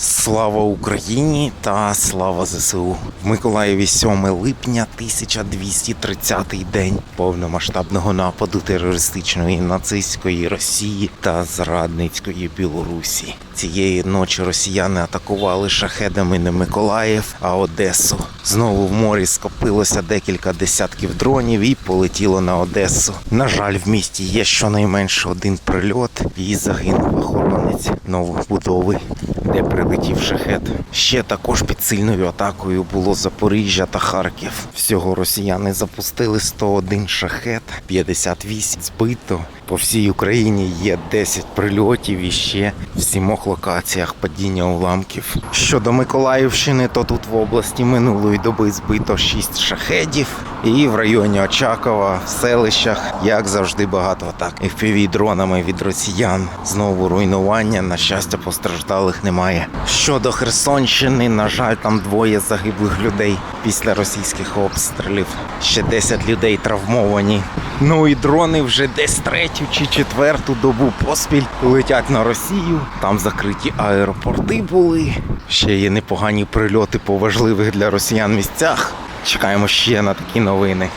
Слава Україні та слава ЗСУ. В Миколаєві 7 липня 1230 день повномасштабного нападу терористичної нацистської Росії та зрадницької Білорусі. Цієї ночі росіяни атакували шахедами не Миколаїв, а Одесу. Знову в морі скопилося декілька десятків дронів і полетіло на Одесу. На жаль, в місті є щонайменше один прильот і загинув охоронець новобудови, де прилетів шахет. Ще також під сильною атакою було Запоріжжя та Харків. Всього росіяни запустили 101 шахет, 58 збито. По всій Україні є 10 прильотів і ще в сімох локаціях падіння уламків. Щодо Миколаївщини, то тут в області минулої доби збито 6 шахедів, і в районі Очакова, в селищах, як завжди, багато атак. fpv дронами від росіян. Знову руйнування. На щастя, постраждалих немає. Щодо Херсонщини, на жаль, там двоє загиблих людей після російських обстрілів. Ще 10 людей травмовані. Ну і дрони вже десь третю чи четверту добу поспіль летять на Росію. Там закриті аеропорти були. Ще є непогані прильоти по важливих для росіян місцях. Чекаємо ще на такі новини.